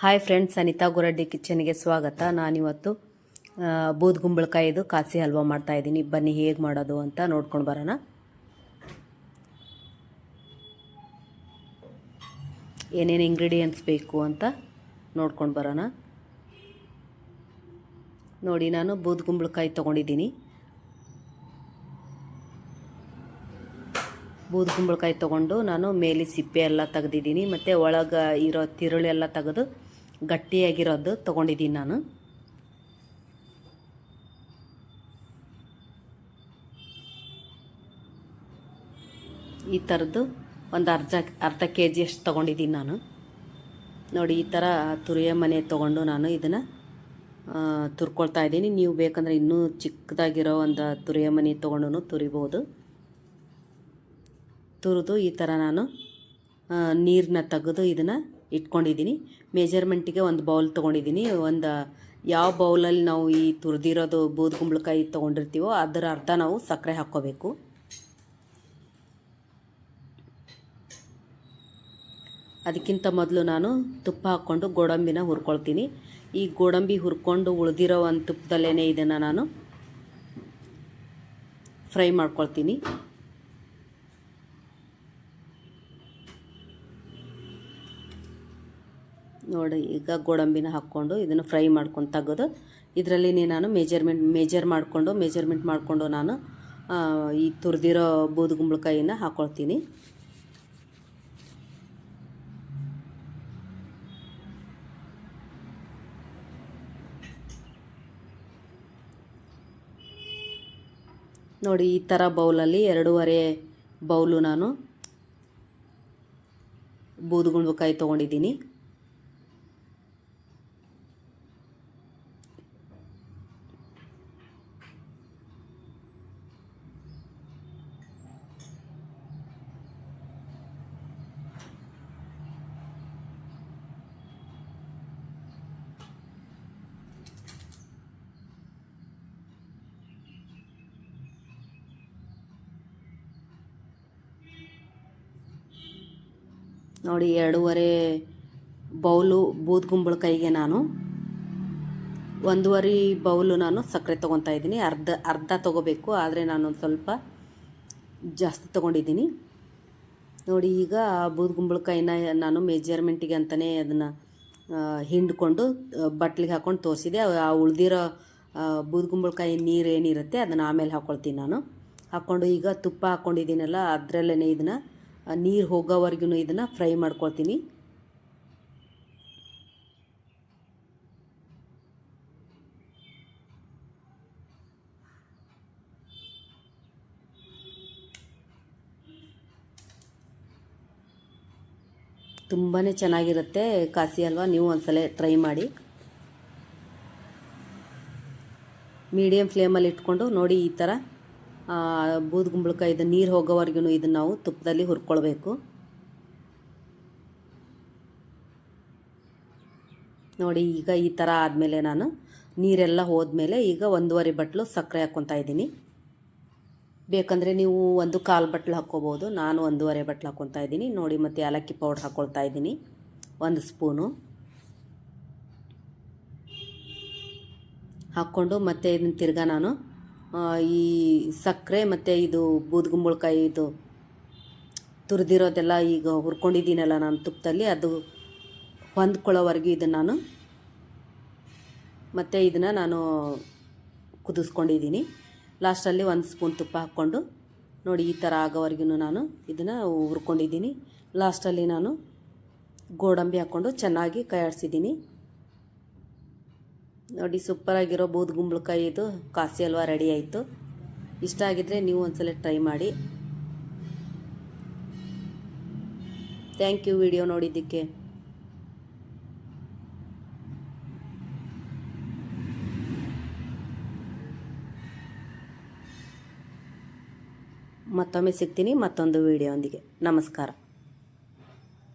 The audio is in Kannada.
ಹಾಯ್ ಫ್ರೆಂಡ್ಸ್ ಅನಿತಾ ಗುರಡ್ಡಿ ಕಿಚನ್ಗೆ ಸ್ವಾಗತ. ನಾನಿವತ್ತು ಬೂದ್ ಬೂದ್ಗುಂಬಳಕಾಯಿದು ಕಾಸಿ ಹಲ್ವಾ ಮಾಡ್ತಾ ಇದ್ದೀನಿ. ಬನ್ನಿ ಹೇಗೆ ಮಾಡೋದು ಅಂತ ನೋಡ್ಕೊಂಡು ಬರೋಣ. ಏನೇನು ಇಂಗ್ರೀಡಿಯೆಂಟ್ಸ್ ಬೇಕು ಅಂತ ನೋಡ್ಕೊಂಡು ಬರೋಣ. ನೋಡಿ, ನಾನು ಬೂದ್ಗುಂಬಳಕಾಯಿ ತೊಗೊಂಡಿದ್ದೀನಿ. ಬೂದ್ಗುಂಬಳಕಾಯಿ ತೊಗೊಂಡು ನಾನು ಮೇಲೆ ಸಿಪ್ಪೆ ಎಲ್ಲ ತೆಗೆದಿದ್ದೀನಿ. ಮತ್ತು ಒಳಗೆ ಇರೋ ತಿರುಳೆಲ್ಲ ತೆಗೆದು ಗಟ್ಟಿಯಾಗಿರೋದು ತೊಗೊಂಡಿದ್ದೀನಿ ನಾನು. ಈ ಥರದ್ದು ಒಂದು ಅರ್ಧ ಅರ್ಧ ಕೆ ಜಿಯಷ್ಟು ತೊಗೊಂಡಿದ್ದೀನಿ ನಾನು. ನೋಡಿ, ಈ ಥರ ತುರಿಯ ಮನೆ ತೊಗೊಂಡು ನಾನು ಇದನ್ನು ತುರ್ಕೊಳ್ತಾ ಇದ್ದೀನಿ. ನೀವು ಬೇಕಂದರೆ ಇನ್ನೂ ಚಿಕ್ಕದಾಗಿರೋ ಒಂದು ತುರಿಯ ಮನೆ ತೊಗೊಂಡು ತುರಿಬೋದು. ತುರಿದು ಈ ಥರ ನಾನು ನೀರನ್ನ ತೆಗೆದು ಇದನ್ನು ಇಟ್ಕೊಂಡಿದ್ದೀನಿ. ಮೆಜರ್ಮೆಂಟಿಗೆ ಒಂದು ಬೌಲ್ ತೊಗೊಂಡಿದ್ದೀನಿ. ಒಂದು ಯಾವ ಬೌಲಲ್ಲಿ ನಾವು ಈ ತುರಿದಿರೋದು ಬೂದುಗುಂಬಳಕಾಯಿ ತೊಗೊಂಡಿರ್ತೀವೋ ಅದರ ಅರ್ಧ ನಾವು ಸಕ್ಕರೆ ಹಾಕ್ಕೋಬೇಕು. ಅದಕ್ಕಿಂತ ಮೊದಲು ನಾನು ತುಪ್ಪ ಹಾಕ್ಕೊಂಡು ಗೋಡಂಬಿನ ಹುರ್ಕೊಳ್ತೀನಿ. ಈ ಗೋಡಂಬಿ ಹುರ್ಕೊಂಡು ಉಳಿದಿರೋ ಒಂದು ತುಪ್ಪದಲ್ಲೇ ಇದನ್ನು ನಾನು ಫ್ರೈ ಮಾಡ್ಕೊಳ್ತೀನಿ. ನೋಡಿ, ಈಗ ಗೋಡಂಬಿನ ಹಾಕ್ಕೊಂಡು ಇದನ್ನು ಫ್ರೈ ಮಾಡ್ಕೊಂಡು ತೆಗೆದು ಇದರಲ್ಲಿ ನಾನು ಮೇಜರ್ಮೆಂಟ್ ಮೇಜರ್ ಮಾಡಿಕೊಂಡು ಮೇಜರ್ಮೆಂಟ್ ಮಾಡಿಕೊಂಡು ನಾನು ಈ ತುರಿದಿರೋ ಬೂದುಗುಂಬಳಕಾಯಿನ ಹಾಕ್ಕೊಳ್ತೀನಿ ನೋಡಿ, ಈ ಥರ ಬೌಲಲ್ಲಿ ಎರಡೂವರೆ ಬೌಲು ನಾನು ಬೂದುಗುಂಬಳಕಾಯಿ ತೊಗೊಂಡಿದ್ದೀನಿ. ನೋಡಿ, ಎರಡೂವರೆ ಬೌಲು ಬೂದ್ಗುಂಬಳಕಾಯಿಗೆ ನಾನು ಒಂದೂವರೆ ಬೌಲು ನಾನು ಸಕ್ಕರೆ ತೊಗೊತಾ ಇದ್ದೀನಿ. ಅರ್ಧ ಅರ್ಧ ತೊಗೋಬೇಕು, ಆದರೆ ನಾನು ಸ್ವಲ್ಪ ಜಾಸ್ತಿ ತೊಗೊಂಡಿದ್ದೀನಿ. ನೋಡಿ, ಈಗ ಬೂದ್ಗುಂಬಳಕಾಯಿನ ನಾನು ಮೆಜರ್ಮೆಂಟಿಗೆ ಅಂತಲೇ ಅದನ್ನು ಹಿಂಡ್ಕೊಂಡು ಬಟ್ಲಿಗೆ ಹಾಕ್ಕೊಂಡು ತೋರಿಸಿದೆ. ಆ ಉಳಿದಿರೋ ಬೂದ್ಗುಂಬಳಕಾಯಿ ನೀರು ಏನಿರುತ್ತೆ ಅದನ್ನು ಆಮೇಲೆ ಹಾಕ್ಕೊಳ್ತೀನಿ ನಾನು. ಹಾಕ್ಕೊಂಡು ಈಗ ತುಪ್ಪ ಹಾಕ್ಕೊಂಡಿದ್ದೀನಲ್ಲ ಅದರಲ್ಲೇ ಇದನ್ನು ನೀರು ಹೋಗೋವರೆಗೂ ಇದನ್ನು ಫ್ರೈ ಮಾಡ್ಕೊಳ್ತೀನಿ. ತುಂಬಾ ಚೆನ್ನಾಗಿರುತ್ತೆ ಕಾಸಿ ಹಲ್ವಾ ನೀವು ಒಂದ್ಸಲ ಟ್ರೈ ಮಾಡಿ. ಮೀಡಿಯಮ್ ಫ್ಲೇಮಲ್ಲಿ ಇಟ್ಕೊಂಡು ನೋಡಿ ಈ ಥರ ಬೂದ್ಗುಂಬಳಕಾಯಿದು ನೀರು ಹೋಗೋವರೆಗೂ ಇದನ್ನು ನಾವು ತುಪ್ಪದಲ್ಲಿ ಹುರ್ಕೊಳ್ಬೇಕು. ನೋಡಿ, ಈಗ ಈ ಥರ ಆದಮೇಲೆ ನಾನು ನೀರೆಲ್ಲ ಹೋದ್ಮೇಲೆ ಈಗ ಒಂದೂವರೆ ಬಟ್ಲು ಸಕ್ಕರೆ ಹಾಕ್ಕೊತಾ ಇದ್ದೀನಿ. ಬೇಕಂದರೆ ನೀವು ಒಂದು ಕಾಲು ಬಟ್ಲು ಹಾಕ್ಕೋಬೋದು, ನಾನು ಒಂದೂವರೆ ಬಟ್ಲು ಹಾಕ್ಕೊತಾ ಇದ್ದೀನಿ. ನೋಡಿ, ಮತ್ತು ಏಲಕ್ಕಿ ಪೌಡ್ರ್ ಹಾಕ್ಕೊಳ್ತಾ ಇದ್ದೀನಿ, ಒಂದು ಸ್ಪೂನು. ಹಾಕ್ಕೊಂಡು ಮತ್ತೆ ಇದನ್ನು ತಿರ್ಗಾ ನಾನು ಈ ಸಕ್ಕರೆ ಮತ್ತು ಇದು ಬೂದ್ಗುಂಬಳಕಾಯಿ ಇದು ತುರಿದಿರೋದೆಲ್ಲ ಈಗ ಹುರ್ಕೊಂಡಿದ್ದೀನಲ್ಲ ನಾನು ತುಪ್ಪದಲ್ಲಿ, ಅದು ಹೊಂದ್ಕೊಳ್ಳೋವರೆಗೂ ಇದನ್ನು ನಾನು ಮತ್ತು ಇದನ್ನು ನಾನು ಕುದಿಸ್ಕೊಂಡಿದ್ದೀನಿ. ಲಾಸ್ಟಲ್ಲಿ ಒಂದು ಸ್ಪೂನ್ ತುಪ್ಪ ಹಾಕ್ಕೊಂಡು ನೋಡಿ ಈ ಥರ ಆಗೋವರೆಗೂ ನಾನು ಇದನ್ನು ಹುರ್ಕೊಂಡಿದ್ದೀನಿ. ಲಾಸ್ಟಲ್ಲಿ ನಾನು ಗೋಡಂಬಿ ಹಾಕ್ಕೊಂಡು ಚೆನ್ನಾಗಿ ಕೈ ನೋಡಿ, ಸೂಪರಾಗಿರೋ ಬೂದ್ಗುಂಬಳಕಾಯಿ ಇದು. ಕಾಸಿ ಹಲ್ವಾ ರೆಡಿ ಆಯಿತು. ಇಷ್ಟ ಆಗಿದ್ರೆ ನೀವು ಒಂದ್ಸಲ ಟ್ರೈ ಮಾಡಿ. ಥ್ಯಾಂಕ್ ಯು ವಿಡಿಯೋ ನೋಡಿದ್ದಕ್ಕೆ. ಮತ್ತೊಮ್ಮೆ ಸಿಗ್ತೀನಿ ಮತ್ತೊಂದು ವಿಡಿಯೋಂದಿಗೆ ನಮಸ್ಕಾರ.